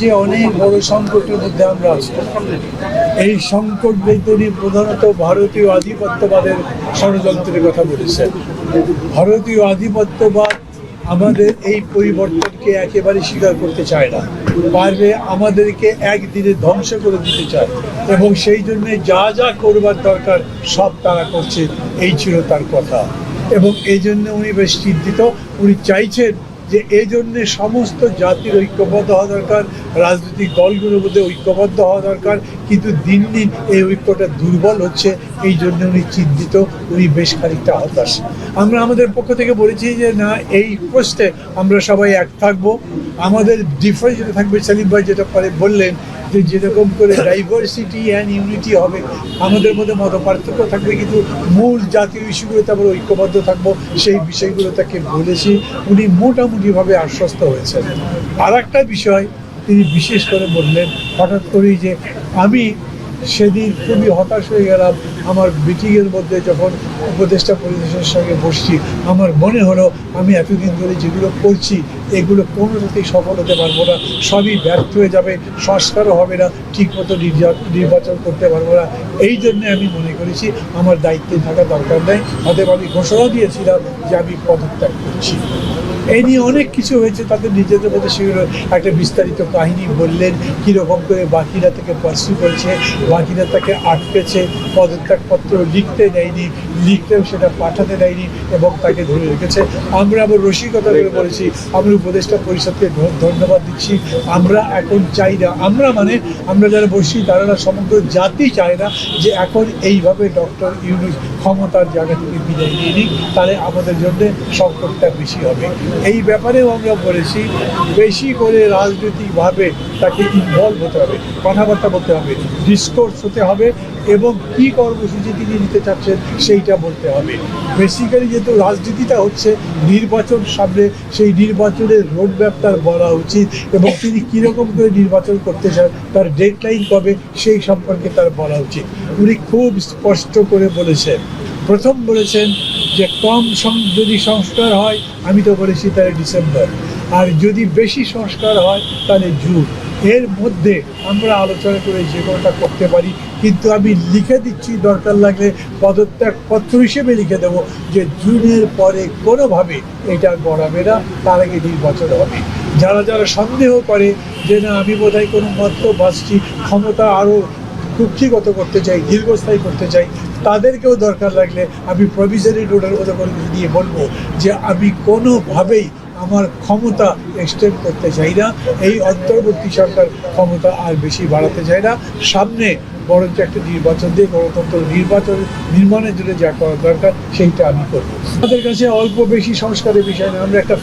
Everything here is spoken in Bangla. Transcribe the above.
যে অনেক বড় সংকটের মধ্যে আমরা আছি। এই সংকট তিনি প্রধানত ভারতীয় আধিপত্যবাদের ষড়যন্ত্রের কথা বলেছেন ভারতীয় আধিপত্যবাদ আমাদের এই পরিবর্তনকে একেবারে স্বীকার করতে চায় না। পারবে আমাদেরকে একদিনে ধ্বংস করে দিতে চায়। এবং সেই জন্য যা যা করবার দরকার সব তারা করছে। এই ছিল তার কথা। এবং এই জন্য উনি বেশ চিন্তিত। উনি চাইছেন যে এই জন্যে সমস্ত জাতির ঐক্যবদ্ধ হওয়া দরকার, রাজনৈতিক দলগুলোর মধ্যে ঐক্যবদ্ধ হওয়া দরকার, কিন্তু দিন দিন এই ঐক্যটা দুর্বল হচ্ছে, এই জন্য উনি চিন্তিত, উনি বেশ খানিকটা হতাশ। আমরা আমাদের পক্ষ থেকে বলেছি যে, না, এই পোস্টে আমরা সবাই এক থাকব। আমাদের ডিফারেন্স যেটা থাকবে, সেলিম ভাই যেটা পরে বললেন যে যেরকম করে ডাইভার্সিটি অ্যান্ড ইউনিটি হবে, আমাদের মধ্যে মত পার্থক্য থাকবে, কিন্তু মূল জাতীয় ইস্যুগুলোতে আমরা ঐক্যবদ্ধ থাকব, সেই বিষয়গুলো তাকে বলেছি। উনি মোটামুটিভাবে আশ্বস্ত হয়েছেন। আর একটা বিষয় তিনি বিশেষ করে বললেন, হঠাৎ করেই যে আমি সেদিন খুবই হতাশ হয়ে গেলাম। আমার মিটিংয়ের মধ্যে যখন উপদেষ্টা পরিবেশের সঙ্গে বসছি, আমার মনে হলো আমি এতদিন ধরে যেগুলো করছি, এগুলো কোনো কোনোটাতেই সফল হতে পারব না। সবই ব্যর্থ হয়ে যাবে, সংস্কারও হবে না, ঠিকমতো নির্বাচন করতে পারব না। এই জন্যে আমি মনে করেছি আমার দায়িত্বে থাকা দরকার নেই। অতএব আমি ঘোষণা দিয়েছিলাম যে আমি পদত্যাগ করছি। এই নিয়ে অনেক কিছু হয়েছে, তাদের নিজেদের মধ্যে সেগুলো একটা বিস্তারিত কাহিনী বললেন, কীরকম করে বাকিরা থেকে পার্সু করেছে, বাকিরা তাকে আটকেছে, পদত্যাগপত্র লিখতে দেয়নি লিখতেও সেটা পাঠাতে দেয়নি এবং তাকে ধরে রেখেছে। আমরা আবার রসিকতা করে বলেছি, আমরা উপদেষ্টা পরিষদকে ধন্যবাদ দিচ্ছি, আমরা এখন চাই না, আমরা মানে আমরা যারা বসি, তারা সমগ্র জাতি চায় না যে এখন এইভাবে ডক্টর ইউনুস ক্ষমতার জায়গা থেকে বিদায় নিয়ে নিই তাহলে আমাদের জন্য সংকটটা বেশি হবে। এই ব্যাপারেও আমরা বলেছি, বেশি করে রাজনৈতিকভাবে তাকে ইনভলভ হতে হবে? কথাবার্তা বলতে হবে ডিসকোর্স হতে হবে এবং কি কর্মসূচি তিনি নিতে চাচ্ছেন সেইটা বলতে হবে। বেসিক্যালি যেহেতু রাজনীতিটা হচ্ছে, নির্বাচন সামনে সেই নির্বাচনের রোডম্যাপ তার বলা উচিত এবং তিনি কীরকম করে নির্বাচন করতে চান, তার ডেডলাইন কবে সেই সম্পর্কে তার বলা উচিত। উনি খুব স্পষ্ট করে বলেছেন। প্রথম বলেছেন যে কম যদি সংস্কার হয়, আমি তো বলেছি তাহলে ডিসেম্বর। আর যদি বেশি সংস্কার হয়, তাহলে জুন। এর মধ্যে আমরা আলোচনা করে যে কোনোটা করতে পারি। কিন্তু আমি লিখে দিচ্ছি, দরকার লাগলে পদত্যাগ পত্র হিসেবে লিখে দেবো যে জুনের পরে কোনোভাবে এটা গড়াবে না, তার আগে নির্বাচন হবে। যারা যারা সন্দেহ করে যে না, আমি বোধহয় কোনো মত ভাসছি ক্ষমতা আরও কুক্ষিগত করতে চাই, দীর্ঘস্থায়ী করতে চাই, তাদেরকেও দরকার লাগলে আমি প্রভিজনারি রোডের মতো করে দিয়ে বলব যে আমি কোনোভাবেই আমার ক্ষমতা এক্সটেন্ড করতে চাই না, এই অন্তর্বর্তী সরকার ক্ষমতা আর বেশি বাড়াতে চাই না। সামনে বরঞ্চ একটা নির্বাচন দিয়ে গণতন্ত্র নির্বাচন নির্মাণের জন্য যা করা দরকার, সেইটা আমি করব। আমাদের কাছে অল্প বেশি সংস্কারের বিষয় না, আমরা একটা